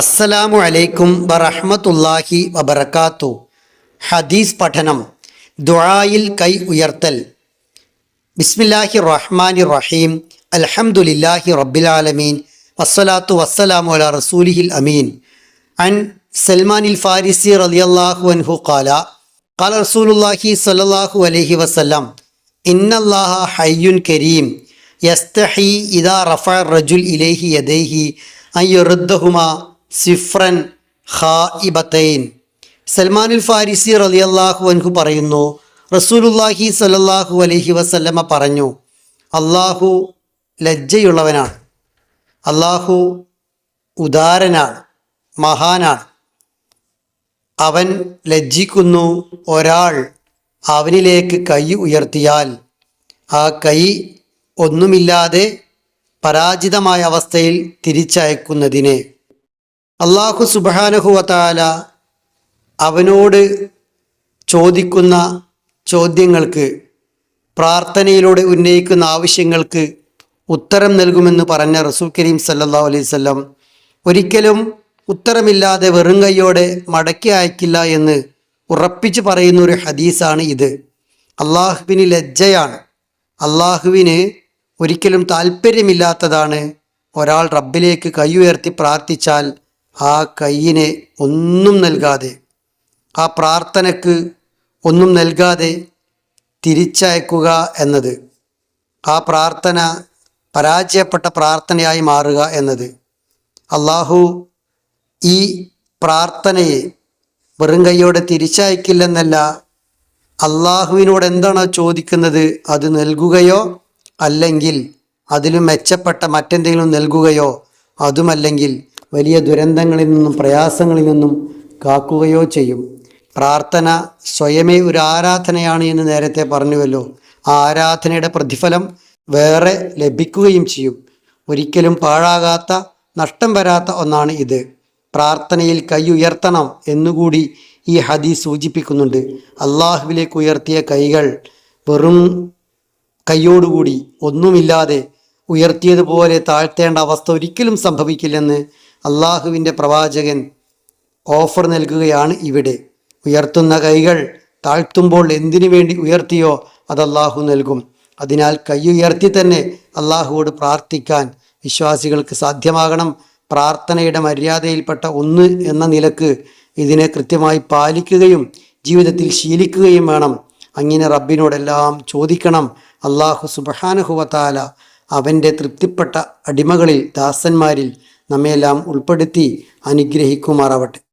അസ്സലാമു അലൈക്കും വറഹ്മത്തുള്ളാഹി വബർക്കാത്തു ഹദീസ് പഠനം ദുആയിൽ കൈ ഉയർത്തൽ. ബിസ്മില്ലാഹി റഹ്മാനി റഹീം. അൽഹംദുലില്ലാഹി റബ്ബിൽ ആലമീൻ. വസ്സലാത്തു വസ്സലാമു അലാ റസൂലിഹിൽ അമീൻ. അൻ സൽമാനിൽ ഫാരിസി റളിയല്ലാഹു അൻഹു ഖാല ഖാല റസൂലുള്ളാഹി സ്വല്ലല്ലാഹു അലൈഹി വസല്ലം ഇന്നല്ലാഹ ഹയ്യുൻ കരീം. യസ്തഹി ഇദാ റഫഅ റജുൽ ഇലൈഹി യദൈഹി അൻ സിഫ്രൻ ഇബത്തൈൻ സൽമാനുൽ ഫാരിസി റളിയല്ലാഹു അൻഹു പറയുന്നു റസൂലുള്ളാഹി സലല്ലാഹു അലഹി വസല്ലമ പറഞ്ഞു അള്ളാഹു ലജ്ജയുള്ളവനാണ്. അള്ളാഹു ഉദാരനാണ് മഹാനാണ്. അവൻ ലജ്ജിക്കുന്നു ഒരാൾ അവനിലേക്ക് കൈ ഉയർത്തിയാൽ ആ കൈ ഒന്നുമില്ലാതെ പരാജിതമായ അവസ്ഥയിൽ തിരിച്ചയക്കുന്നതിനെ അള്ളാഹു സുബാനഹുവത്താല അവനോട് ചോദിക്കുന്ന ചോദ്യങ്ങൾക്ക് പ്രാർത്ഥനയിലൂടെ ഉന്നയിക്കുന്ന ആവശ്യങ്ങൾക്ക് ഉത്തരം നൽകുമെന്ന് പറഞ്ഞ റസൂൽ കരീം സല്ലാ അലൈഹി വസല്ലം ഒരിക്കലും ഉത്തരമില്ലാതെ വെറും കൈയോടെ മടക്കി അയക്കില്ല എന്ന് ഉറപ്പിച്ചു പറയുന്ന ഒരു ഹദീസാണ് ഇത്. അള്ളാഹുവിന് ലജ്ജയാണ്. അള്ളാഹുവിന് ഒരിക്കലും താല്പര്യമില്ലാത്തതാണ് ഒരാൾ റബ്ബിലേക്ക് കൈ ഉയർത്തി പ്രാർത്ഥിച്ചാൽ ആ കയ്യിനെ ഒന്നും നൽകാതെ ആ പ്രാർത്ഥനക്ക് ഒന്നും നൽകാതെ തിരിച്ചയക്കുക എന്നത് ആ പ്രാർത്ഥന പരാജയപ്പെട്ട പ്രാർത്ഥനയായി മാറുക എന്നത്. അള്ളാഹു ഈ പ്രാർത്ഥനയെ വെറും കൈയോടെ തിരിച്ചയക്കില്ലെന്നല്ല അള്ളാഹുവിനോട് എന്താണോ ചോദിക്കുന്നത് അത് നൽകുകയോ അല്ലെങ്കിൽ അതിലും മെച്ചപ്പെട്ട മറ്റെന്തെങ്കിലും നൽകുകയോ അതുമല്ലെങ്കിൽ വലിയ ദുരന്തങ്ങളിൽ നിന്നും പ്രയാസങ്ങളിൽ നിന്നും കാക്കുകയോ ചെയ്യും. പ്രാർത്ഥന സ്വയമേ ഒരു ആരാധനയാണ് എന്ന് നേരത്തെ പറഞ്ഞുവല്ലോ. ആ ആരാധനയുടെ പ്രതിഫലം വേറെ ലഭിക്കുകയും ചെയ്യും. ഒരിക്കലും പാഴാകാത്ത നഷ്ടം വരാത്ത ഒന്നാണ് ഇത്. പ്രാർത്ഥനയിൽ കൈ ഉയർത്തണം എന്നുകൂടി ഈ ഹദീസ് സൂചിപ്പിക്കുന്നുണ്ട്. അള്ളാഹുവിലേക്ക് ഉയർത്തിയ കൈകൾ വെറും കൈയോടുകൂടി ഒന്നുമില്ലാതെ ഉയർത്തിയതുപോലെ താഴ്ത്തേണ്ട അവസ്ഥ ഒരിക്കലും സംഭവിക്കില്ലെന്ന് അള്ളാഹുവിന്റെ പ്രവാചകൻ ഓഫർ നൽകുകയാണ് ഇവിടെ. ഉയർത്തുന്ന കൈകൾ താഴ്ത്തുമ്പോൾ എന്തിനു വേണ്ടി ഉയർത്തിയോ അത് അള്ളാഹു നൽകും. അതിനാൽ കൈ ഉയർത്തി തന്നെ അള്ളാഹുവോട് പ്രാർത്ഥിക്കാൻ വിശ്വാസികൾക്ക് സാധ്യമാകണം. പ്രാർത്ഥനയുടെ മര്യാദയിൽപ്പെട്ട ഒന്ന് എന്ന നിലയ്ക്ക് ഇതിനെ കൃത്യമായി പാലിക്കുകയും ജീവിതത്തിൽ ശീലിക്കുകയും വേണം. അങ്ങനെ റബ്ബിനോടെല്ലാം ചോദിക്കണം അള്ളാഹു സുബഹാനുഹുവത്താല അവന്റെ തൃപ്തിപ്പെട്ട അടിമകളിൽ ദാസന്മാരിൽ നമ്മയെല്ലാം ഉൾപ്പെടുത്തി അനുഗ്രഹിക്കുമാറാവട്ടെ.